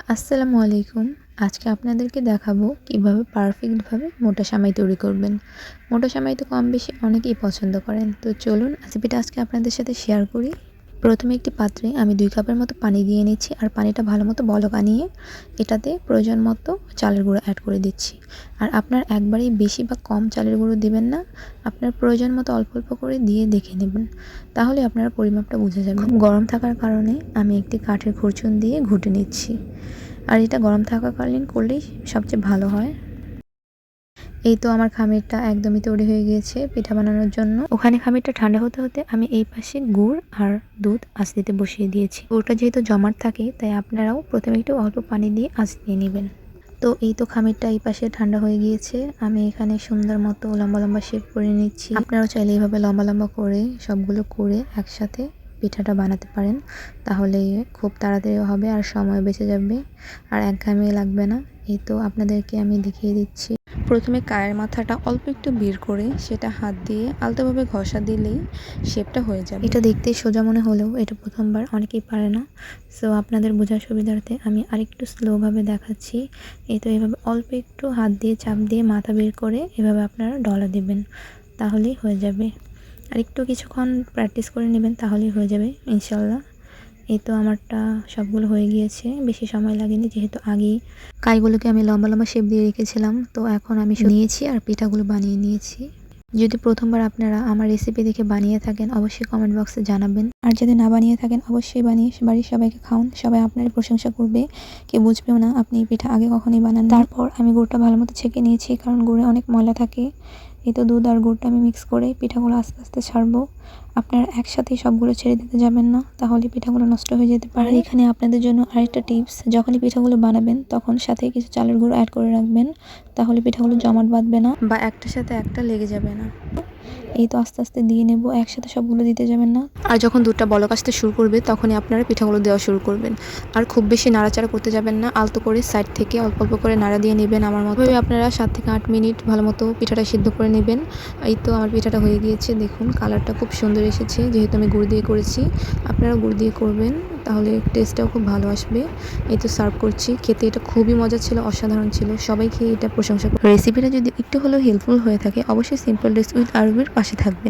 আসসালামু আলাইকুম। আজকে আপনাদেরকে দেখাবো কীভাবে পারফেক্টভাবে মোটা সামাই তৈরি করবেন। মোটা সামাই তো কম বেশি অনেকেই পছন্দ করেন। তো চলুন রেসিপিটা আজকে আপনাদের সাথে শেয়ার করি। প্রথমে একটি পাত্রে আমি দুই কাপের মতো পানি দিয়ে নিচ্ছি আর পানিটা ভালো মতো বলক আনিয়ে এটাতে প্রয়োজন মতো চালের গুঁড়ো অ্যাড করে দিচ্ছি। আর আপনার একবারেই বেশি বা কম চালের গুঁড়ো দিবেন না, আপনার প্রয়োজন মতো অল্প অল্প করে দিয়ে দেখে নেবেন, তাহলে আপনারা পরিমাপটা বুঝে খুব গরম থাকার কারণে আমি একটি কাঠের খুরচুন দিয়ে ঘুটে নিচ্ছি। আর এটা গরম থাকাকালীন করলেই সবচেয়ে ভালো হয়। এই তো আমার খামিরটা একদমই তৈরি হয়ে গিয়েছে পিঠা বানানোর জন্য। ওখানে খামিরটা ঠান্ডা হতে হতে আমি এই পাশে গুড় আর দুধ আঁচ দিতে বসিয়ে দিয়েছি। গুড়টা যেহেতু জমাট থাকে, তাই আপনারাও প্রথমে একটু অল্প পানি দিয়ে দিয়ে নেবেন। তো এই তো খামিরটা এই পাশে ঠান্ডা হয়ে গিয়েছে। আমি এখানে সুন্দর মতো লম্বা লম্বা শেপ করে নিচ্ছি। আপনারাও চাইলে এইভাবে লম্বা লম্বা করে সবগুলো করে একসাথে পিঠাটা বানাতে পারেন, তাহলে খুব তাড়াতাড়ি হবে আর সময় বেঁচে যাবে আর একঘামে লাগবে না। এই তো আপনাদেরকে আমি দেখিয়ে দিচ্ছি। প্রথমে কায়ের মাথাটা অল্প একটু বের করে সেটা হাত দিয়ে আলতোভাবে ঘষা দিলেই শেপটা হয়ে যাবে। এটা দেখতে সোজা মনে হলেও এটা প্রথমবার অনেকেই পারে না। সো আপনাদের বোঝার সুবিধার্থে আমি আরেকটু স্লোভাবে দেখাচ্ছি। এই তো এভাবে অল্প একটু হাত দিয়ে চাপ দিয়ে মাথা বের করে এভাবে আপনারা ডলা দেবেন, তাহলেই হয়ে যাবে। আর একটু কিছুক্ষণ প্র্যাকটিস করে নেবেন তাহলেই হয়ে যাবে ইনশাল্লাহ এই তো আমারটা সবগুলো হয়ে গিয়েছে বেশি সময় লাগেনি যেহেতু আগেই কাইগুলোকে আমি লম্বা লম্বা শেপ দিয়ে রেখেছিলাম তো এখন আমি নিয়েছি আর পিঠাগুলো বানিয়ে নিয়েছি। যদি প্রথমবার আপনারা আমার রেসিপি দেখে বানিয়ে থাকেন অবশ্যই কমেন্ট বক্সে জানাবেন। আর যদি না বানিয়ে থাকেন অবশ্যই বানিয়ে বাড়ির সবাইকে খাওয়ান সবাই আপনার প্রশংসা করবে। কেউ বুঝবেও না আপনি এই পিঠা আগে কখনোই বানান তারপর আমি গুড়টা ভালো মতো ছেঁকে নিয়েছি কারণ গুড়ে অনেক ময়লা থাকে। এই তো দুধ আর গুড়টা আমি মিক্স করে পিঠাগুলো আস্তে আস্তে ছাড়বো। আপনারা একসাথে সবগুলো ছেড়ে দিতে যাবেন না তাহলে পিঠাগুলো নষ্ট হয়ে যেতে পারে। এখানে আপনাদের জন্য আরেকটা টিপস যখনই পিঠাগুলো বানাবেন তখন সাথে কিছু চালের গুঁড়ো অ্যাড করে রাখবেন তাহলে পিঠাগুলো জমাট বাঁধবে না বা একটার সাথে একটা লেগে যাবে না। এই তো আস্তে আস্তে দিয়ে নেব, একসাথে সবগুলো দিতে যাবেন না? আর যখন দুধটা বলক আসতে শুরু করবে, তখনই আপনারা পিঠাগুলো দেওয়া শুরু করবেন। আর খুব বেশি নাড়াচাড়া করতে যাবেন না, আলতো করে সাইড থেকে অল্প অল্প করে নাড়া দিয়ে নেবেন আমার মতো। আপনারা সাত থেকে আট মিনিট ভালো মতো পিঠাটা সিদ্ধ করে নেবেন। এই তো আমার পিঠাটা হয়ে গিয়েছে, দেখুন, কালারটা খুব সুন্দর এসেছে, যেহেতু আমি গুড় দিয়ে করেছি আপনারা গুড় দিয়ে করবেন। তাহলে টেস্টটাও খুব ভালো আসবে। এই তো সার্ভ করছি। খেতে এটা খুবই মজা ছিল, অসাধারণ ছিল। সবাই খেয়ে এটা প্রশংসা করে রেসিপিটা যদি একটু হলেও হেল্পফুল হয়ে থাকে, অবশ্যই সিম্পল ড্রেস উইথ আরবির পাশে থাকবেন